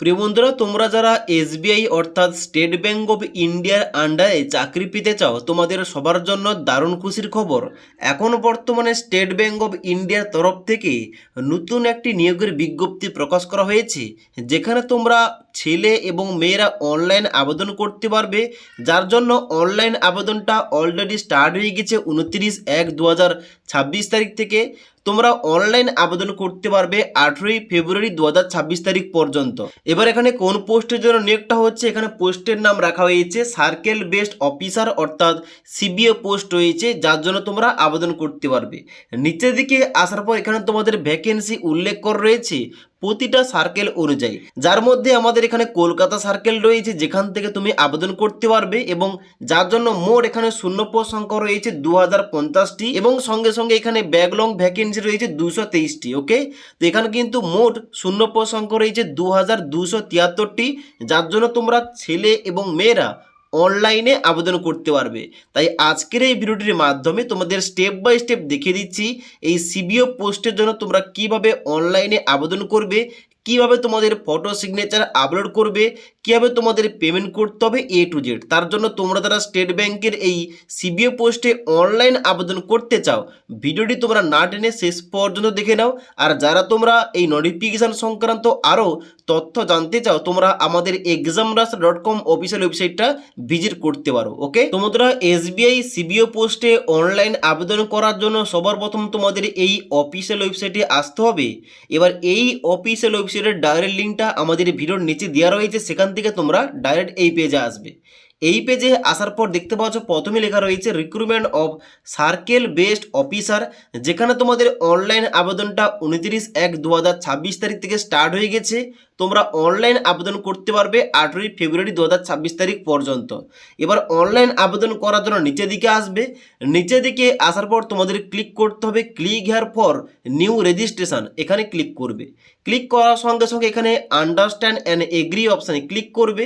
প্রিয় বন্ধুরা, তোমরা যারা এসবিআই অর্থাৎ স্টেট ব্যাঙ্ক অফ ইন্ডিয়ার আন্ডারে চাকরি পেতে চাও, তোমাদের সবার জন্য দারুণ খুশির খবর। এখন বর্তমানে স্টেট ব্যাঙ্ক অফ ইন্ডিয়ার তরফ থেকে নতুন একটি নিয়োগের বিজ্ঞপ্তি প্রকাশ করা হয়েছে, যেখানে তোমরা ছেলে এবং মেয়েরা অনলাইন আবেদন করতে পারবে, যার জন্য অনলাইন আবেদনটা অলরেডি স্টার্ট হয়ে গেছে উনত্রিশ এক দু তারিখ থেকে। তোমরা অনলাইন আবেদন করতে পারবে আঠেরোই ফেব্রুয়ারি দু হাজার ছাব্বিশ তারিখ পর্যন্ত। এবার এখানে কোন পোস্টের জন্য নিয়োগটা হচ্ছে, এখানে পোস্টের নাম রাখা হয়েছে সার্কেল বেস্ট অফিসার অর্থাৎ সিবিএ পোস্ট রয়েছে, যার জন্য তোমরা আবেদন করতে পারবে। নিচের দিকে আসার পর এখানে তোমাদের ভ্যাকেন্সি উল্লেখ করা রয়েছে প্রতিটা সার্কেল অনুযায়ী। যার মধ্যে আমাদের এখানে কলকাতা সার্কেল রয়েছে, যেখান থেকে তুমি আবেদন করতে পারবে এবং যার জন্য মোট এখানে শূন্য পদ সংখ্যা রয়েছে দু পঞ্চাশটি এবং সঙ্গে সঙ্গে এখানে ব্যাকলং ভ্যাকেন্সি রয়েছে দুশো তেইশটি ওকে তো এখানে কিন্তু মোট শূন্য পদ সংখ্যা রয়েছে দু হাজার দুশো তিয়াত্তরটি। যার জন্য তোমরা ছেলে এবং মেয়েরা অনলাইনে আবেদন করতে পারবে। তাই আজকের এই ভিডিওটির মাধ্যমে তোমাদের স্টেপ বাই স্টেপ দেখিয়ে দিচ্ছি, এই সিবিও পোস্টের জন্য তোমরা কীভাবে অনলাইনে আবেদন করবে, কীভাবে তোমাদের ফটো সিগনেচার আপলোড করবে, কীভাবে তোমাদের পেমেন্ট করতে হবে এ টু জেড তার জন্য তোমরা যারা স্টেট ব্যাংকের এই সিবিও পোস্টে অনলাইন আবেদন করতে চাও, ভিডিওটি তোমরা না টেনে শেষ পর্যন্ত দেখে নাও। আর যারা তোমরা এই নোটিফিকেশান সংক্রান্ত আরও তথ্য জানতে চাও, তোমরা আমাদের exam ras dot com official ওয়েবসাইটটা ভিজিট করতে পারো ওকে তোমরা এসবিআই সিবিও পোস্টে অনলাইন আবেদন করার জন্য সবার প্রথম তোমাদের এই অফিসিয়াল ওয়েবসাইটে আসতে হবে। এবার এই অফিসিয়াল ওয়েবসাইটের ডাইরেক্ট লিঙ্কটা আমাদের ভিডিওর নিচে দেওয়া রয়েছে, সেখান থেকে তোমরা ডাইরেক্ট এই পেজে আসবে। এই পেজে আসার পর দেখতে পাচ্ছ প্রথমে লেখা রয়েছে recruitment of circle based officer যেখানে তোমাদের অনলাইন আবেদনটা উনত্রিশ এক দু তারিখ থেকে স্টার্ট হয়ে গেছে। তোমরা অনলাইন আবেদন করতে পারবে আঠেরোই ফেব্রুয়ারি দু তারিখ পর্যন্ত। এবার অনলাইন আবেদন করার জন্য নিচের দিকে আসবে। নিচের দিকে আসার পর তোমাদের ক্লিক করতে হবে click here for new registration এখানে ক্লিক করবে। ক্লিক করার সঙ্গে সঙ্গে এখানে আন্ডারস্ট্যান্ড অ্যান্ড এগ্রি অপশানে ক্লিক করবে।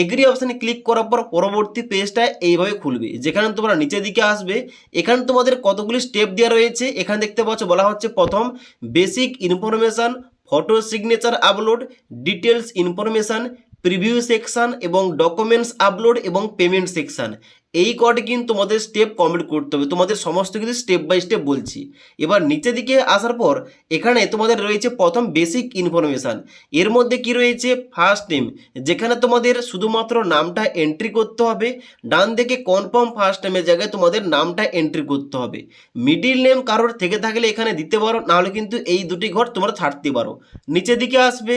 এগ্রি অপশানে ক্লিক করার পর পরবর্তী পেজটা এইভাবে খুলবে। যেখানে তোমরা নিচের দিকে আসবে, এখানে তোমাদের কতগুলি স্টেপ দেওয়া রয়েছে, এখানে দেখতে পাচ্ছ বলা হচ্ছে প্রথম basic information photo signature upload details information preview section এবং ডকুমেন্টস আপলোড এবং পেমেন্ট সেকশন এই কটি কিন্তু তোমাদের স্টেপ কমপ্লিট করতে হবে। তোমাদের সমস্ত কিছু স্টেপ বাই স্টেপ বলছি। এবার নিচের দিকে আসার পর এখানে তোমাদের রয়েছে প্রথম বেসিক ইনফরমেশান এর মধ্যে কি রয়েছে? ফার্স্ট নেম যেখানে তোমাদের শুধুমাত্র নামটা এন্ট্রি করতে হবে। ডান দিকে কনফার্ম ফার্স্ট নেমের জায়গায় তোমাদের নামটা এন্ট্রি করতে হবে। মিডিল নেম কারোর থেকে থাকলে এখানে দিতে পারো নাহলে কিন্তু এই দুটি ঘর তোমরা ছাড়তে পারো। নিচের দিকে আসবে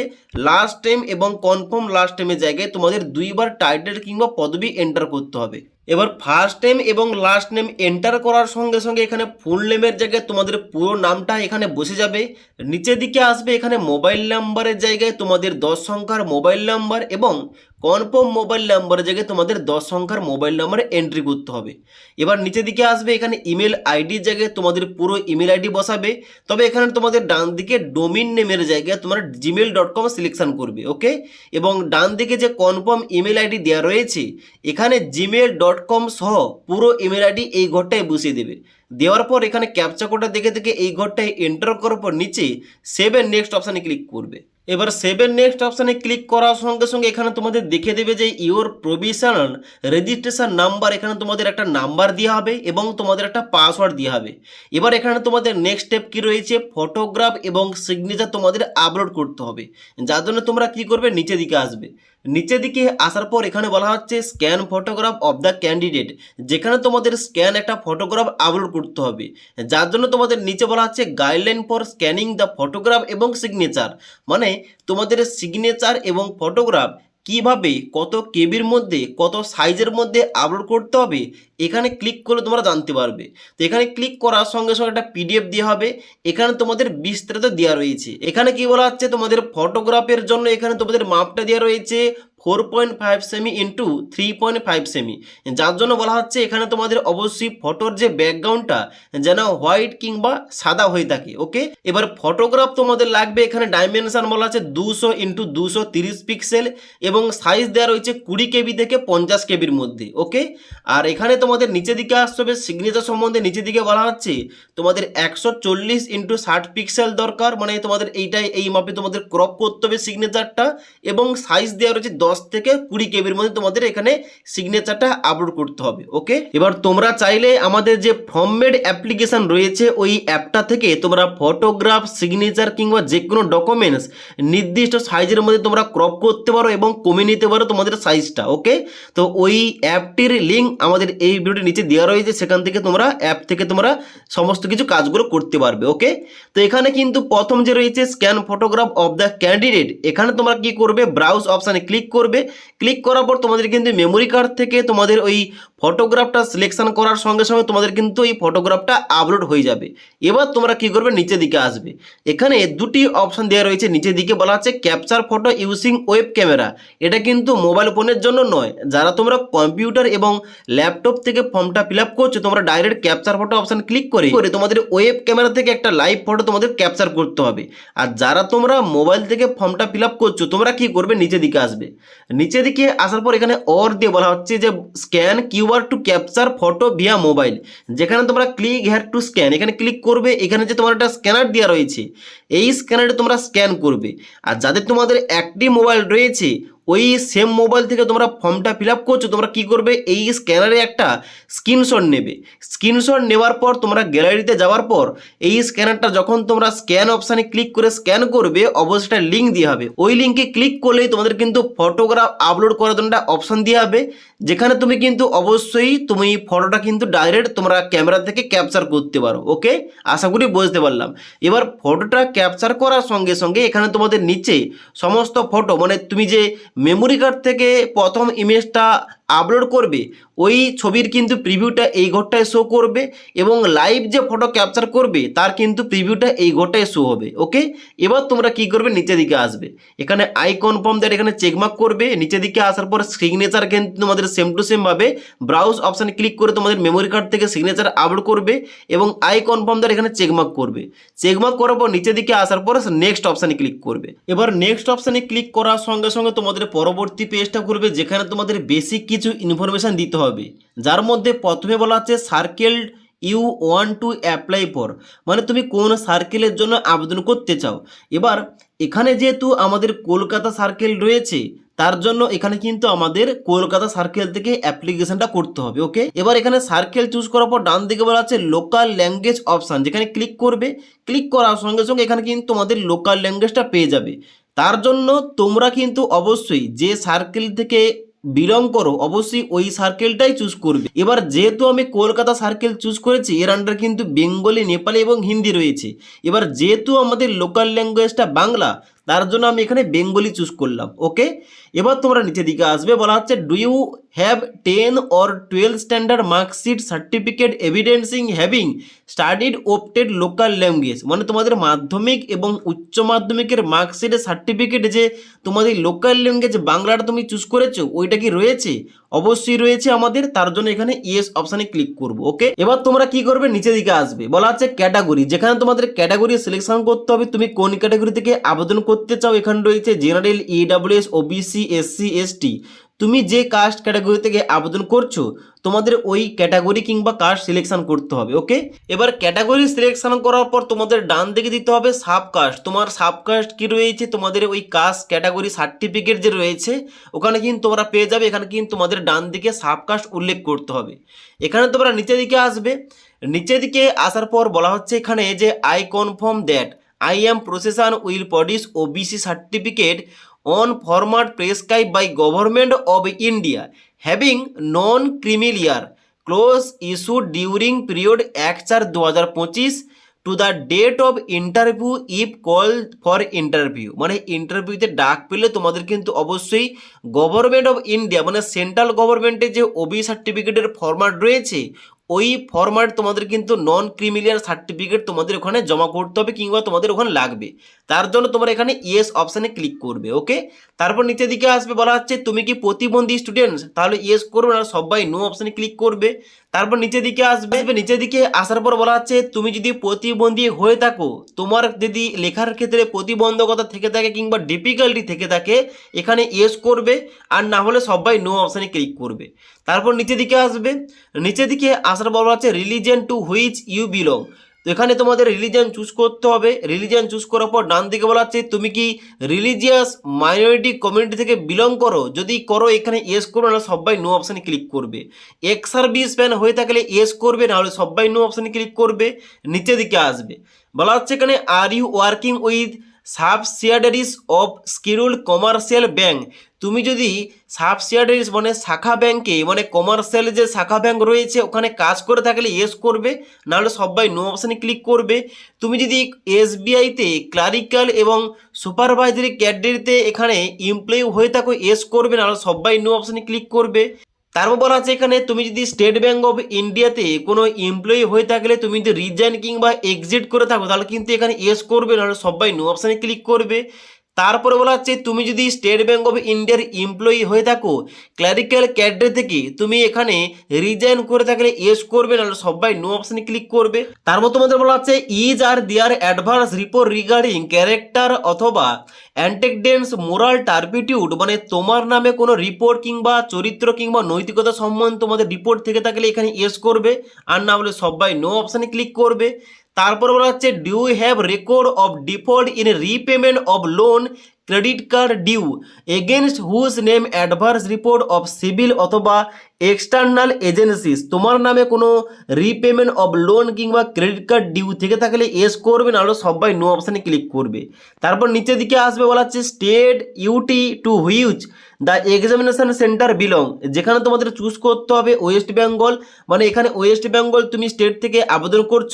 লাস্ট টাইম এবং কনফার্ম লাস্ট টাইমের জায়গায় তোমাদের দুইবার টাইটেল কিংবা পদবি এন্টার করতে হবে। এবার ফার্স্ট নেম এবং লাস্ট নেম এন্টার করার সঙ্গে সঙ্গে এখানে ফুল নেমের জায়গায় তোমাদের পুরো নামটা এখানে বসে যাবে। নিচের দিকে আসবে এখানে মোবাইল নাম্বারের জায়গায় তোমাদের দশ সংখ্যার মোবাইল নাম্বার এবং কনফার্ম মোবাইল নাম্বারের জায়গায় তোমাদের দশ সংখ্যার মোবাইল নাম্বারে এন্ট্রি করতে হবে। এবার নিচের দিকে আসবে, এখানে ইমেল আইডির জায়গায় তোমাদের পুরো ইমেল আইডি বসাবে। তবে এখানে তোমাদের ডান দিকে ডোমিন নেমের জায়গায় তোমরা জিমেল ডট কম সিলেকশন করবে ওকে এবং ডান দিকে যে কনফার্ম ইমেল আইডি দেওয়া রয়েছে, এখানে জিমেল ডট কম সহ পুরো ইমেল আইডি এই ঘরটায় বসিয়ে দেবে। দেওয়ার পর এখানে ক্যাপচা কোডটা দেখে দেখে এই ঘরটায় এন্টার করার পর নিচে সেভেন নেক্সট অপশানে ক্লিক করবে। এবার সেভেন নেক্সট অপশানে ক্লিক করার সঙ্গে সঙ্গে এখানে তোমাদের দেখে দেবে যে ইওর প্রভিশনাল রেজিস্ট্রেশন নাম্বার এখানে তোমাদের একটা নাম্বার দেওয়া হবে এবং তোমাদের একটা পাসওয়ার্ড দেওয়া হবে। এবার এখানে তোমাদের নেক্সট স্টেপ কি রয়েছে? ফটোগ্রাফ এবং সিগনেচার তোমাদের আপলোড করতে হবে। যার জন্য তোমরা কি করবে? নিচে দিকে আসবে। নিচের দিকে আসার পর এখানে বলা হচ্ছে scan photograph of the candidate যেখানে তোমাদের স্ক্যান একটা ফটোগ্রাফ আপলোড করতে হবে। যার জন্য তোমাদের নিচে বলা হচ্ছে guideline for scanning the photograph এবং সিগনেচার মানে তোমাদের সিগনেচার এবং ফটোগ্রাফ কীভাবে কত কেবির মধ্যে, কত সাইজের মধ্যে আপলোড করতে হবে, এখানে ক্লিক করলে তোমরা জানতে পারবে। তো এখানে ক্লিক করার সঙ্গে সঙ্গে একটা পিডিএফ দেওয়া হবে। এখানে তোমাদের বিস্তারিত দেওয়া রয়েছে। এখানে কি বলা হচ্ছে? তোমাদের ফটোগ্রাফের জন্য এখানে তোমাদের মাপটা দেওয়া রয়েছে। Four point five semi into three point five semi যার জন্য বলা হচ্ছে এখানে তোমাদের অবশ্যই ফটোর যে ব্যাকগ্রাউন্ডটা যেন হোয়াইট কিংবা সাদা হয়ে থাকে ওকে এবার ফটোগ্রাফ তোমাদের লাগবে, এখানে ডাইমেনশন বলা আছে দুশো ইন্টু দুশো তিরিশ পিক্সেল এবং সাইজ দেওয়া রয়েছে কুড়ি কেবি থেকে পঞ্চাশ কেবির মধ্যে ওকে আর এখানে তোমাদের নিচের দিকে আসতে হবে সিগনেচার সম্বন্ধে নিচের দিকে বলা হচ্ছে তোমাদের একশো চল্লিশ ইন্টু ষাট পিক্সেল দরকার মানে তোমাদের এইটাই, এই মাপে তোমাদের ক্রপ করতে হবে সিগনেচারটা এবং সাইজ দেওয়া রয়েছে দশ থেকে কুড়ি কেবির মধ্যে তোমাদের এখানে সিগনেচারটা আপলোড করতে হবে ওকে এবার তোমরা চাইলে আমাদের যে ফর্মমেড অ্যাপ্লিকেশন রয়েছে, ওই অ্যাপটা থেকে তোমরা ফটোগ্রাফ সিগনেচার কিংবা যে কোনো ডকুমেন্টস নির্দিষ্ট সাইজের মধ্যে তোমরা ক্রপ করতে পারো এবং কমিয়ে নিতে পারো তোমাদের সাইজটা ওকে তো ওই অ্যাপটির লিঙ্ক আমাদের এই ভিডিওটির নিচে দেওয়া রয়েছে, সেখান থেকে তোমরা অ্যাপ থেকে তোমরা সমস্ত কিছু কাজগুলো করতে পারবে ওকে তো এখানে কিন্তু প্রথম যে রয়েছে scan photograph of the candidate এখানে তোমরা কি করবে ব্রাউজ অপশানে ক্লিক করবে। ক্লিক করার পর তোমাদের কিন্তু মেমোরি কার্ড থেকে তোমাদের ওই ফটোগ্রাফটা সিলেকশন করার সঙ্গে সঙ্গে তোমাদের কিন্তু এই ফটোগ্রাফটা আপলোড হয়ে যাবে। এবার তোমরা কি করবে? নিচের দিকে আসবে। এখানে দুটি অপশন দেওয়া রয়েছে। নিচের দিকে বলা আছে capture photo using web camera এটা কিন্তু মোবাইল ফোনের জন্য নয়। যারা তোমরা কম্পিউটার এবং ল্যাপটপ থেকে ফর্মটা ফিল আপ করছ, তোমরা direct capture photo option click করে করে তোমাদের ওয়েব ক্যামেরা থেকে একটা লাইভ ফটো তোমাদের ক্যাপচার করতে হবে। আর যারা তোমরা মোবাইল থেকে ফর্মটা ফিল আপ করছ, তোমরা কি করবে? নিচের দিকে আসবে। নিচের দিকে আসার পর এখানে অর দিয়ে বলা হচ্ছে যে scan QR to capture photo via mobile যেখানে তোমরা ক্লিক হ্যার টু স্ক্যান এখানে ক্লিক করবে, এখানে যে তোমার একটা স্ক্যানার দেওয়া রয়েছে, এই স্ক্যানারে তোমরা স্ক্যান করবে। আর যাদের তোমাদের একটি মোবাইল রয়েছে, ওই সেম মোবাইল থেকে তোমরা ফর্মটা ফিল আপ করছ, তোমরা কি করবে? এই স্ক্যানারে একটা স্ক্রিনশট নেবে। স্ক্রিনশট নেওয়ার পর তোমরা গ্যালারিতে যাওয়ার পর, এই স্ক্যানারটা যখন তোমরা স্ক্যান অপশানে ক্লিক করে স্ক্যান করবে, অবশ্যই একটা লিঙ্ক দিয়ে হবে। ওই লিঙ্কে ক্লিক করলেই তোমাদের কিন্তু ফটোগ্রাফ আপলোড করার জন্য একটা অপশান দিয়ে হবে। যেখানে তুমি কিন্তু অবশ্যই তুমি ফটোটা কিন্তু ডাইরেক্ট তোমরা ক্যামেরা থেকে ক্যাপচার করতে পারো ওকে আশা করি বুঝতে পারলাম। এবার ফটোটা ক্যাপচার করার সঙ্গে সঙ্গে এখানে তোমাদের নিচে সমস্ত ফটো মানে তুমি যে মেমোরি কার্ড থেকে প্রথম ইমেজটা আপলোড করবে, ওই ছবির কিন্তু প্রিভিউটা এই ঘরটায় শো করবে এবং লাইভ যে ফটো ক্যাপচার করবে, তার কিন্তু প্রিভিউটা এই ঘরটায় শো হবে ওকে এবার তোমরা কি করবে, নিচের দিকে আসবে। এখানে আই কনফার্ম দ্যাট এখানে চেকমার্ক করবে, নিচের দিকে আসার পর সিগনেচার কিন্তু তোমাদের সেম টু সেম ভাবে ব্রাউজ অপশানে ক্লিক করে তোমাদের মেমোরি কার্ড থেকে সিগনেচার আপলোড করবে এবং আই কনফার্ম দ্যাট এখানে চেকমার্ক করবে। চেকমার্ক করার পর নিচের দিকে আসার পর নেক্সট অপশানে ক্লিক করবে। এবার নেক্সট অপশানে ক্লিক করার সঙ্গে সঙ্গে তোমাদের পরবর্তী পেজটা করবে যেখানে তোমাদের বেসিক কিছু ইনফরমেশান দিতে হবে। যার মধ্যে প্রথমে বলা আছে circle you want to apply for মানে তুমি কোন সার্কেলের জন্য আবেদন করতে চাও। এবার এখানে যেহেতু আমাদের কলকাতা সার্কেল রয়েছে, তার জন্য এখানে কিন্তু আমাদের কলকাতা সার্কেল থেকে অ্যাপ্লিকেশনটা করতে হবে ওকে এবার এখানে সার্কেল চুজ করার পর ডান দিকে বলা আছে লোকাল ল্যাঙ্গুয়েজ অপশান যেখানে ক্লিক করবে। ক্লিক করার সঙ্গে সঙ্গে এখানে কিন্তু তোমাদের লোকাল ল্যাঙ্গুয়েজটা পেয়ে যাবে। তার জন্য তোমরা কিন্তু অবশ্যই যে সার্কেল থেকে বিলং করো, অবশ্যই ওই সার্কেলটাই চুজ করবে। এবার যেহেতু আমি কলকাতা সার্কেল চুজ করেছি, এর আন্ডার কিন্তু বেঙ্গলি, নেপালি এবং হিন্দি রয়েছে। এবার যেহেতু আমাদের লোকাল ল্যাঙ্গুয়েজটা বাংলা তার জন্য আমি এখানে বেঙ্গলি চুজ করলাম ওকে এবার তোমরা নিচের দিকে আসবে, বলা হচ্ছে do you have ten or twelve standard marksheet certificate evidencing having studied opted local language মানে তোমাদের মাধ্যমিক এবং উচ্চ মাধ্যমিকের মার্কশিটের সার্টিফিকেট যে তোমাদের লোকাল ল্যাঙ্গুয়েজ বাংলাটা তুমি চুজ করেছ, ওইটা কি রয়েছে? অবশ্যই রয়েছে আমাদের, তার জন্য এখানে ইয়েস অপশানে ক্লিক করব ওকে এবার তোমরা কি করবে? নিচের দিকে আসবে, বলা হচ্ছে ক্যাটাগরি যেখানে তোমাদের ক্যাটাগরি সিলেকশন করতে হবে, তুমি কোন ক্যাটাগরি থেকে আবেদন করতে চাও, এখানে রয়েছে general EWS OBC SC ST তুমি যে কাস্ট ক্যাটাগরি থেকে আবেদন করছ, তোমাদের ওই ক্যাটাগরি কিংবা কাস্ট সিলেকশন করতে হবে ওকে এবার ক্যাটাগরি সিলেকশন করার পর তোমাদের ডান দিকে দিতে হবে সাব কাস্ট তোমার সাব কাস্ট কি রয়েছে? তোমাদের ওই কাস্ট ক্যাটাগরি সার্টিফিকেট যে রয়েছে, ওখানে কিন্তু তোমরা পেয়ে যাবে, এখানে কিন্তু তোমাদের ডান দিকে সাব কাস্ট উল্লেখ করতে হবে। এখানে তোমরা নিচের দিকে আসবে। নিচের দিকে আসার পর বলা হচ্ছে এখানে যে I confirm that I am possession will produce OBC certificate on format prescribed by government of India, having non-criminal clause issue during period এক চার দু হাজার পঁচিশ to the date of interview if call for interview মানে ইন্টারভিউতে ডাক পেলে তোমাদের কিন্তু অবশ্যই গভর্নমেন্ট অফ ইন্ডিয়া মানে সেন্ট্রাল গভর্নমেন্টের যে ওবি সার্টিফিকেটের ফরম্যাট রয়েছে ওই ফরম্যাট তোমাদের কিন্তু নন ক্রিমিলিয়ার সার্টিফিকেট তোমাদের ওখানে জমা করতে হবে কিংবা তোমাদের ওখানে লাগবে। তার জন্য তোমরা এখানে ইয়েস অপশানে ক্লিক করবে ওকে তারপর নিচের দিকে আসবে, বলা হচ্ছে তুমি কি প্রতিবন্ধী স্টুডেন্টস তাহলে ইয়েস করবে না সবাই নো অপশানে ক্লিক করবে। তারপর নিচের দিকে আসবে আসবে, নিচের দিকে আসার পর বলা হচ্ছে তুমি যদি প্রতিবন্ধী হয়ে থাকো, তোমার যদি লেখার ক্ষেত্রে প্রতিবন্ধকতা থেকে থাকে কিংবা ডিফিকাল্টি থেকে থাকে, এখানে ইয়েস করবে, আর না হলে সবাই নো অপশানে ক্লিক করবে। তারপর নিচের দিকে আসবে। নিচের দিকে আসার পর বলা হচ্ছে religion to which you belong তো এখানে তোমাদের রিলিজিয়ান চুজ করতে হবে। রিলিজিয়ান চুজ করার পর ডান দিকে বলা হচ্ছে তুমি কি রিলিজিয়াস মাইনরিটি কমিউনিটি থেকে বিলং করো? যদি করো, এখানে ইয়েস করবে না সবাই নো অপশানে ক্লিক করবে। এক্স সার্ভিস ম্যান হয়ে থাকলে ইয়েস করবে না হলে সবাই নো অপশানে ক্লিক করবে। নিচের দিকে আসবে। বলা হচ্ছে এখানে are you working with subsidiaries of scheduled commercial bank তুমি যদি সাবসিয়াডারিস মানে শাখা ব্যাংকে মানে কমার্শিয়াল যে শাখা ব্যাংক রয়েছে, ওখানে কাজ করে থাকলে এস করবে, নাহলে সবাই নো অপশানে ক্লিক করবে। তুমি যদি এসবিআইতে ক্লারিক্যাল এবং সুপারভাইজারি ক্যাডারিতে এখানে এমপ্লয়ি হয়ে থাকো এস করবে, নাহলে সবাই নো অপশানে ক্লিক করবে। তারপর বলা আছে এখানে, তুমি যদি স্টেট ব্যাঙ্ক অফ ইন্ডিয়াতে কোনো এমপ্লয়ি হয়ে থাকলে, তুমি যদি রিজাইন কিংবা এক্সিট করে থাকো, তাহলে কিন্তু এখানে এস করবে, নাহলে সবাই নো অপশানে ক্লিক করবে। তারপরে বলা হচ্ছে, তুমি যদি স্টেট ব্যাঙ্ক অফ ইন্ডিয়ার এমপ্লয়ি হয়ে থাকো ক্লারিক্যাল ক্যাডার থেকে তুমি এখানে রিজাইন করে থাকলে ইয়েস করবে, নাহলে সবাই নো অপশানে ক্লিক করবে। তার তারপর তোমাদের বলা হচ্ছে is are there advance report regarding character অথবা অ্যান্টেকডেন্স মোরাল টার্পিটিউড মানে তোমার নামে কোনো রিপোর্ট কিংবা চরিত্র কিংবা নৈতিকতা সম্বন্ধে তোমাদের রিপোর্ট থেকে থাকলে এখানে ইয়েস করবে, আর না হলে সবাই নো অপশানে ক্লিক করবে। তারপর বলা হচ্ছে do you have record of default in repayment of loan credit card due against whose name adverse report of CIBIL অথবা এক্সটার্নাল এজেন্সিস তোমার নামে কোনো রিপেমেন্ট অফ লোন কিংবা ক্রেডিট কার্ড ডিউ থেকে থাকলে এস করবে, নাহলে সবাই নো অপশানে ক্লিক করবে। তারপর নিচের দিকে আসবে, বলা হচ্ছে state UT to which the examination centre belong যেখানে তোমাদের চুজ করতে হবে ওয়েস্ট বেঙ্গল মানে এখানে ওয়েস্ট বেঙ্গল তুমি স্টেট থেকে আবেদন করছ,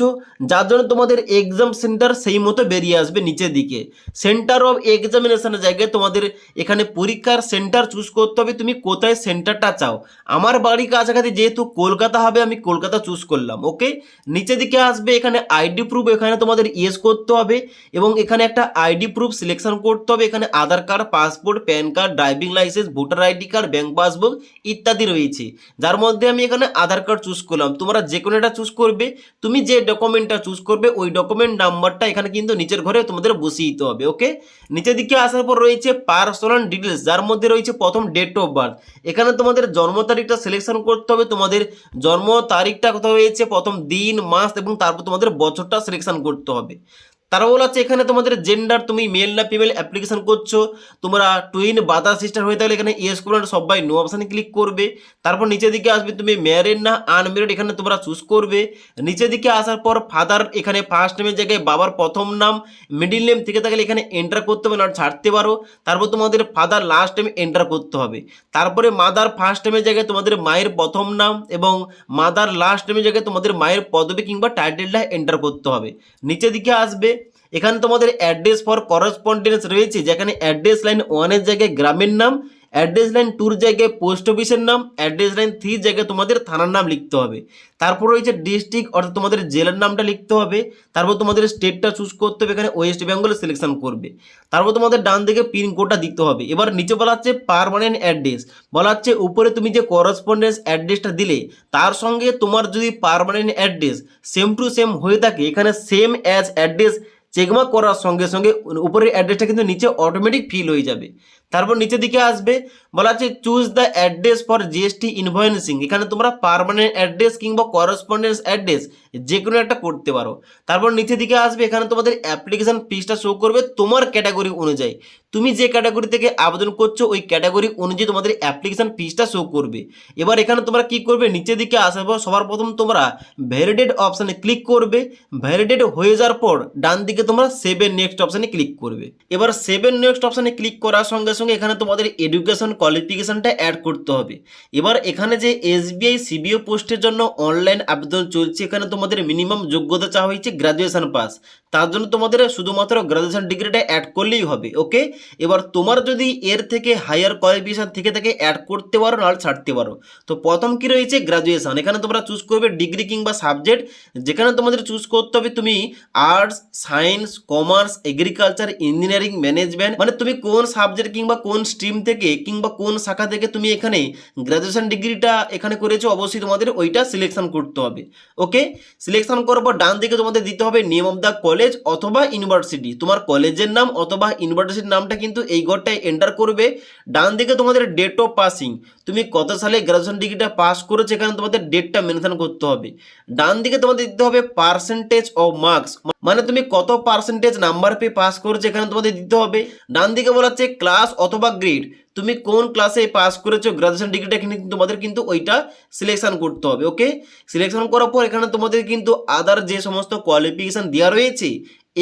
যার জন্য তোমাদের এক্সাম সেন্টার সেই মতো বেরিয়ে আসবে নিচের দিকে। সেন্টার অফ এক্সামিনেশনের জায়গায় তোমাদের এখানে পরীক্ষার সেন্টার চুজ করতে হবে, তুমি কোথায় সেন্টারটা চাও। আমার বাড়ি কাছাকাছি যেহেতু কলকাতা হবে, আমি কলকাতা চুজ করলাম ওকে নিচের দিকে আসবে, এখানে আইডি প্রুফ এখানে তোমাদের ইয়েস করতে হবে এবং এখানে একটা আইডি প্রুফ সিলেকশন করতে হবে, এখানে Aadhaar card passport PAN card driving licence voter ID card bank passbook ইত্যাদি রয়েছে। যার মধ্যে আমি এখানে আধার কার্ড চুজ করলাম। তোমরা যে কোনো একটা চুজ করবে, তুমি যে ডকুমেন্টটা চুজ করবে, ওই ডকুমেন্ট নাম্বারটা এখানে কিন্তু নিচের ঘরে তোমাদের বসিয়ে দিতে হবে ওকে নিচের দিকে আসার পর রয়েছে পার্সোনাল ডিটেলস যার মধ্যে রয়েছে প্রথম ডেট অফ বার্থ এখানে তোমাদের জন্ম তারিখটা সিলেকশন করতে হবে, তোমাদের জন্ম তারিখটা কোথাও হয়েছে, প্রথম দিন, মাস এবং তারপর তোমাদের বছরটা সিলেকশন করতে হবে। তারা বলা হচ্ছে এখানে তোমাদের জেন্ডার তুমি মেল না ফিমেল অ্যাপ্লিকেশন করছ, তোমরা টুইন বাদার সিস্টার হয়ে থাকলে এখানে ইয়েস করবে সবাই নো অপশানে ক্লিক করবে। তারপর নিচের দিকে আসবে, তুমি ম্যারেড না আনম্যারিড এখানে তোমরা চুজ করবে। নিচের দিকে আসার পর ফাদার এখানে ফার্স্ট নেমের জায়গায় বাবার প্রথম নাম মিডিল নেম থেকে থাকলে এখানে এন্টার করতে হবে না ছাড়তে পারো। তারপর তোমাদের ফাদার লাস্ট নেম এন্টার করতে হবে। তারপরে মাদার ফার্স্ট নেমের জায়গায় তোমাদের মায়ের প্রথম নাম এবং মাদার লাস্ট নেমের জায়গায় তোমাদের মায়ের পদবি কিংবা টাইটেলটা এন্টার করতে হবে। নিচের দিকে আসবে এখানে তোমাদের অ্যাড্রেস ফর করসপন্ডেন্স রয়েছে, যেখানে অ্যাড্রেস লাইন ওয়ানের জায়গায় গ্রামের নাম অ্যাড্রেস লাইন টুর জায়গায় পোস্ট অফিসের নাম অ্যাড্রেস লাইন থ্রির জায়গায় তোমাদের থানার নাম লিখতে হবে। তারপর রয়েছে ডিস্ট্রিক্ট অর্থাৎ তোমাদের জেলার নামটা লিখতে হবে। তারপর তোমাদের স্টেটটা চুজ করতে হবে, এখানে ওয়েস্ট বেঙ্গল সিলেকশন করবে। তারপর তোমাদের ডান দিকে পিনকোডটা দিতে হবে। এবার নিচে বলা হচ্ছে পারমানেন্ট অ্যাড্রেস বলা হচ্ছে উপরে তুমি যে করসপন্ডেন্স অ্যাড্রেসটা দিলে, তার সঙ্গে তোমার যদি permanent address same to same হয়ে থাকে, এখানে সেম অ্যাজ অ্যাড্রেস চেকমার্ক করার সঙ্গে সঙ্গে উপরের অ্যাড্রেসটা কিন্তু নিচে অটোমেটিক ফিল হয়ে যাবে। তারপর নিচের দিকে আসবে, বলা আছে choose the address for GST invoicing এখানে তোমরা পারমানেন্ট অ্যাড্রেস কিংবা করসপন্ডেন্স অ্যাড্রেস যে কোনো একটা করতে পারো। তারপর নিচের দিকে আসবে, এখানে তোমাদের অ্যাপ্লিকেশান ফিসটা শো করবে তোমার ক্যাটাগরি অনুযায়ী। তুমি যে ক্যাটাগরি থেকে আবেদন করছ, ওই ক্যাটাগরি অনুযায়ী তোমাদের অ্যাপ্লিকেশান ফিসটা শো করবে। এবার এখানে তোমরা কি করবে, নিচের দিকে আসার পর সবার প্রথম তোমরা ভ্যালিডেট অপশানে ক্লিক করবে। ভ্যালিডেট হয়ে যাওয়ার পর ডান দিকে তোমরা সেভেন নেক্সট অপশানে ক্লিক করবে। এবার সেভেন নেক্সট অপশানে ক্লিক করার সঙ্গে সঙ্গে এখানে তোমাদের এডুকেশন কোয়ালিফিকেশনটা অ্যাড করতে হবে। এবার এখানে যে এসবিআই সিবিও পোস্টের জন্য অনলাইন আবেদন চলছে, এখানে তোমাদের মিনিমাম যোগ্যতা চাওয়া হয়েছে গ্রাজুয়েশন পাস তার জন্য তোমাদের শুধুমাত্র গ্রাজুয়েশন ডিগ্রিটা অ্যাড করলেই হবে ওকে এবার তোমার যদি এর থেকে হায়ার কোয়ালিফিকেশন থেকে থেকে অ্যাড করতে পারো, নাহলে ছাড়তে পারো। তো প্রথম কি রয়েছে? গ্রাজুয়েশন এখানে তোমরা চুজ করবে ডিগ্রি কিংবা সাবজেক্ট যেখানে তোমাদের চুজ করতে হবে তুমি arts science commerce agriculture engineering management মানে তুমি কোন সাবজেক্ট কিংবা কোন স্ট্রিম থেকে কিংবা কোন শাখা থেকে তুমি এখানে গ্রাজুয়েশন ডিগ্রিটা এখানে করেছ, অবশ্যই তোমাদের ওইটা সিলেকশন করতে হবে। ওকে সিলেকশন করার পর ডান দিকে তোমাদের দিতে হবে নেম অফ দ্য কলেজ অথবা ইউনিভার্সিটি তোমার কলেজের নাম অথবা ইউনিভার্সিটির নামটা কিন্তু এই ঘরটায় এন্টার করবে। ডান দিকে তোমাদের ডেট অফ পাসিং তুমি কত সালে গ্রাজুয়েশন ডিগ্রিটা পাস করেছ, এখানে তোমাদের ডেটটা মেনশন করতে হবে। ডান দিকে তোমাদের দিতে হবে পার্সেন্টেজ অফ মার্কস মানে তুমি কত পার্সেন্টেজ নাম্বার পেয়ে পাস করেছ এখানে তোমাদের দিতে হবে। ডান দিকে বলা হচ্ছে ক্লাস অথবা গ্রেড তুমি কোন ক্লাসে পাস করেছ গ্রাজুয়েশন ডিগ্রিটা এখানে তোমাদের কিন্তু ওইটা সিলেকশন করতে হবে ওকে সিলেকশন করার পর এখানে তোমাদের কিন্তু আদার যে সমস্ত কোয়ালিফিকেশান দেওয়া রয়েছে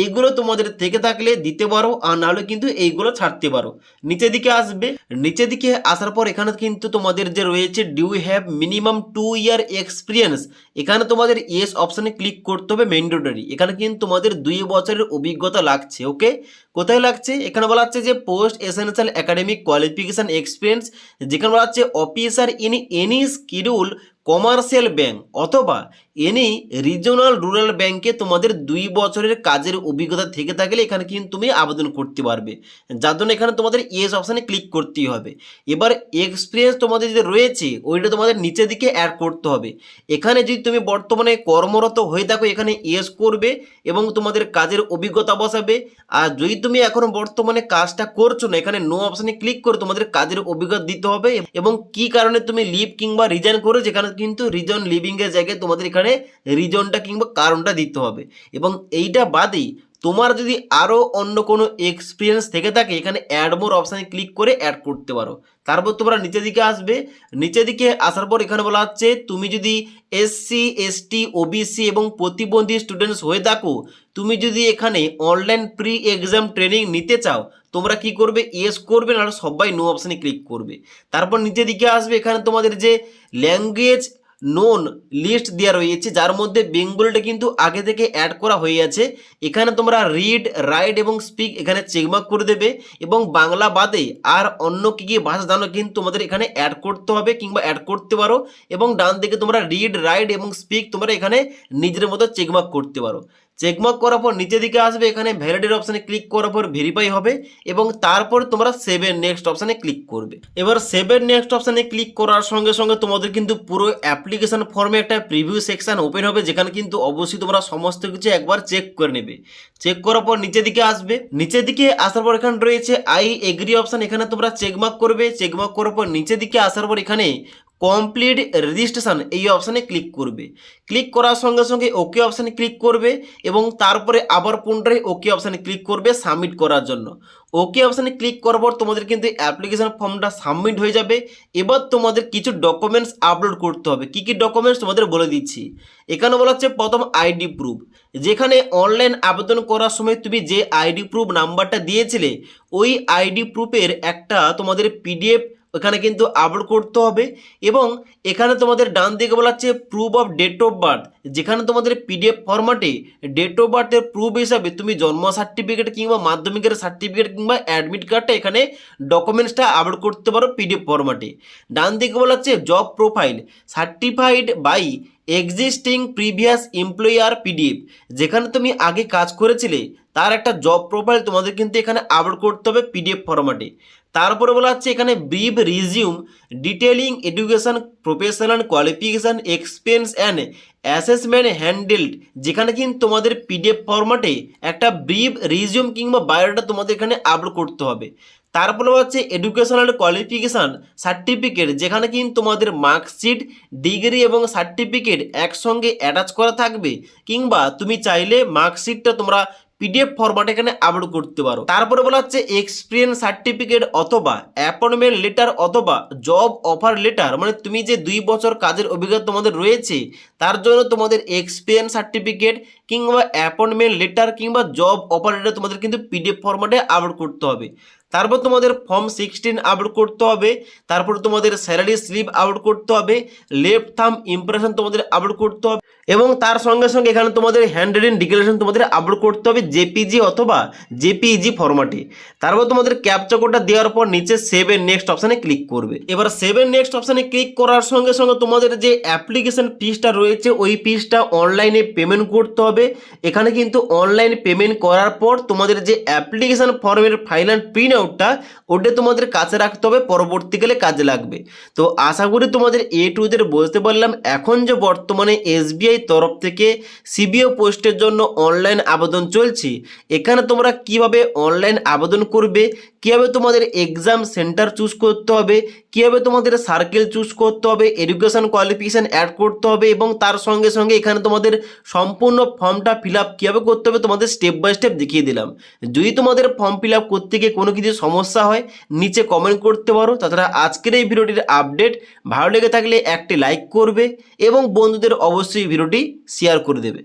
এইগুলো তোমাদের থেকে থাকলে দিতে পারো, আর নাহলে কিন্তু এইগুলো ছাড়তে পারো। নিচের দিকে আসবে। নিচের দিকে আসার পর এখানে কিন্তু তোমাদের যে রয়েছে do you have minimum two year experience এখানে তোমাদের ইয়েস অপশানে ক্লিক করতে হবে ম্যান্ডেটরি এখানে কিন্তু তোমাদের দুই বছরের অভিজ্ঞতা লাগছে ওকে কোথায় লাগছে? এখানে বলা হচ্ছে যে post essential academic qualification experience যেখানে বলা হচ্ছে officer in any scheduled commercial bank অথবা এনি রিজনাল রুরাল ব্যাংকে তোমাদের দুই বছরের কাজের অভিজ্ঞতা থেকে থাকলে এখানে কিন্তু তুমি আবেদন করতে পারবে। যার জন্য এখানে তোমাদের ইয়েস অপশানে ক্লিক করতেই হবে। এবার এক্সপিরিয়েন্স তোমাদের যে রয়েছে, ওইটা তোমাদের নিচের দিকে অ্যাড করতে হবে। এখানে যদি তুমি বর্তমানে কর্মরত হয়ে থাকো, এখানে ইয়েস করবে এবং তোমাদের কাজের অভিজ্ঞতা বসাবে। আর যদি তুমি এখন বর্তমানে কাজটা করছ না, এখানে নো অপশানে ক্লিক করে তোমাদের কাজের অভিজ্ঞতা দিতে হবে। এবং কি কারণে তুমি লিভ কিংবা রিজাইন করো যেখানে কিন্তু রিজন লিভিংয়ের জায়গায় তোমাদের এখানে রিজনটা কিংবা কারণটা দিতে হবে। এবং এইটা বাদেই তোমার যদি আরও অন্য কোনো এক্সপিরিয়েন্স থেকে থাকে, এখানে অ্যাড মোর অপশানে ক্লিক করে অ্যাড করতে পারো। তারপর তোমরা নিচের দিকে আসবে। নিচের দিকে আসার পর এখানে বলা হচ্ছে, তুমি যদি এসসি এসটি ওবিসি এবং প্রতিবন্ধী স্টুডেন্টস হয়ে থাকো, তুমি যদি এখানে অনলাইন প্রি এক্সাম ট্রেনিং নিতে চাও, তোমরা কি করবে? ইয়েস করবে না সবাই নো অপশানে ক্লিক করবে। তারপর নিচের দিকে আসবে, এখানে তোমাদের যে ল্যাঙ্গুয়েজ নোন লিস্ট দেওয়া রয়েছে, যার মধ্যে বেঙ্গলটা কিন্তু আগে থেকে অ্যাড করা হয়ে আছে। এখানে তোমরা রিড রাইড এবং স্পিক এখানে চেকমার্ক করে দেবে এবং বাংলা বাদে আর অন্য কী কী ভাষা জানো কিন্তু তোমাদের এখানে অ্যাড করতে হবে কিংবা অ্যাড করতে পারো এবং ডান দিকে তোমরা রিড রাইড এবং স্পিক তোমরা এখানে নিজের মতো চেকমার্ক করতে পারো। চেকমার্ক করার পর নিচের দিকে আসবে, এখানে ভ্যালিডের অপশানে ক্লিক করার পর ভেরিফাই হবে এবং তারপর তোমরা সেভেন নেক্সট অপশানে ক্লিক করবে। এবার সেভেন নেক্সট অপশানে ক্লিক করার সঙ্গে সঙ্গে তোমাদের কিন্তু পুরো অ্যাপ্লিকেশন ফর্মে একটা প্রিভিউ সেকশন ওপেন হবে, যেখানে কিন্তু অবশ্যই তোমরা সমস্ত কিছু একবার চেক করে নেবে। চেক করার পর নিচের দিকে আসবে। নিচের দিকে আসার পর এখানে রয়েছে আই এগ্রি অপশান এখানে তোমরা চেকমার্ক করবে। চেকমার্ক করার পর নিচের দিকে আসার পর এখানে কমপ্লিট রেজিস্ট্রেশন এই অপশানে ক্লিক করবে। ক্লিক করার সঙ্গে সঙ্গে ওকে অপশানে ক্লিক করবে এবং তারপরে আবার পুনরায় ওকে অপশানে ক্লিক করবে সাবমিট করার জন্য। ওকে অপশানে ক্লিক করার পর তোমাদের কিন্তু অ্যাপ্লিকেশান ফর্মটা সাবমিট হয়ে যাবে। এবার তোমাদের কিছু ডকুমেন্টস আপলোড করতে হবে। কী কী ডকুমেন্টস তোমাদের বলে দিচ্ছি। এখানে বলা হচ্ছে প্রথম আইডি প্রুফ যেখানে অনলাইন আবেদন করার সময় তুমি যে আইডি প্রুফ নাম্বারটা দিয়েছিলে, ওই আইডি প্রুফের একটা তোমাদের পিডিএফ ওখানে কিন্তু আপলোড করতে হবে এবং এখানে তোমাদের ডান দিকে বলা হচ্ছে proof of date of birth যেখানে তোমাদের পিডিএফ ফরম্যাটে ডেট অফ বার্থের প্রুফ হিসাবে তুমি জন্ম সার্টিফিকেট কিংবা মাধ্যমিকের সার্টিফিকেট কিংবা অ্যাডমিট কার্ডটা এখানে ডকুমেন্টসটা আপলোড করতে পারো পিডিএফ ফরম্যাটে ডান দিকে বলা হচ্ছে job profile certified by existing previous employer PDF যেখানে তুমি আগে কাজ করেছিলে, তার একটা জব প্রোফাইল তোমাদের কিন্তু এখানে আপলোড করতে হবে পিডিএফ ফরম্যাটে তারপরে বলা হচ্ছে এখানে brief resume detailing education professional qualification experience and assessment handled যেখানে কিন্তু তোমাদের পিডিএফ ফরম্যাটে একটা ব্রিভ রিজিউম কিংবা বায়োডাটা তোমাদের এখানে আপলোড করতে হবে। তারপরে হচ্ছে এডুকেশনাল কোয়ালিফিকেশান সার্টিফিকেট যেখানে কিন্তু তোমাদের মার্কশিট ডিগ্রি এবং সার্টিফিকেট একসঙ্গে অ্যাটাচ করা থাকবে। কিংবা তুমি চাইলে মার্কশিটটা তোমরা পিডিএফ ফরম্যাট এখানে আপলোড করতে পারো। তারপরে বলা হচ্ছে এক্সপিরিয়েন্স সার্টিফিকেট অথবা অ্যাপয়েন্টমেন্ট লেটার অথবা জব অফার লেটার মানে তুমি যে দুই বছর কাজের অভিজ্ঞতা তোমাদের রয়েছে, তার জন্য তোমাদের এক্সপিরিয়েন্স সার্টিফিকেট কিংবা অ্যাপয়েন্টমেন্ট লেটার কিংবা জব অফার লেটার তোমাদের কিন্তু পিডিএফ ফরম্যাটে আপলোড করতে হবে। তারপর তোমাদের ফর্ম সিক্সটিন আপলোড করতে হবে, তারপর তোমাদের স্যালারি স্লিপ আপলোড করতে হবে লেফট থাম ইমপ্রেশন তোমাদের আপলোড করতে হবে, এবং তার সঙ্গে সঙ্গে এখানে তোমাদের হ্যান্ড রিটেন ডিক্লারেশন তোমাদের আপলোড করতে হবে জেপিজি অথবা জেপিইজি ফরম্যাটে তারপর তোমাদের ক্যাপচা কোডটা দেওয়ার পর নিচে সেভ এর নেক্সট অপশানে ক্লিক করবে। এবার সেভ এর নেক্সট অপশানে ক্লিক করার সঙ্গে সঙ্গে তোমাদের যে অ্যাপ্লিকেশন ফিসটা রয়েছে, ওই ফিসটা অনলাইনে পেমেন্ট করতে হবে। এখানে কিন্তু অনলাইন পেমেন্ট করার পর তোমাদের যে অ্যাপ্লিকেশন ফর্মের ফাইনাল প্রিন্ট আউটটা ওটা তোমাদের কাছে রাখতে হবে, পরবর্তীকালে কাজে লাগবে। তো আশা করি তোমাদের এ টু বুঝতে পারলাম। এখন যে বর্তমানে এসবিআই তরফ থেকে সিবিও পোস্টের জন্য অনলাইন আবেদন চলছে, এখানে তোমরা কীভাবে অনলাইন আবেদন করবে, কীভাবে তোমাদের এক্সাম সেন্টার চুজ করতে হবে, কীভাবে তোমাদের সার্কেল চুজ করতে হবে এডুকেশন কোয়ালিফিকেশান অ্যাড করতে হবে এবং তার সঙ্গে সঙ্গে এখানে তোমাদের সম্পূর্ণ ফর্মটা ফিল আপ কীভাবে করতে হবে, তোমাদের স্টেপ বাই স্টেপ দেখিয়ে দিলাম। যদি তোমাদের ফর্ম ফিল আপ করতে গিয়ে কোনো কিছু সমস্যা হয়, নিচে কমেন্ট করতে পারো। তাছাড়া আজকের এই ভিডিওটির আপডেট ভালো লেগে থাকলে একটি লাইক করবে এবং বন্ধুদের অবশ্যই ভিডিওটি শেয়ার করে দেবে।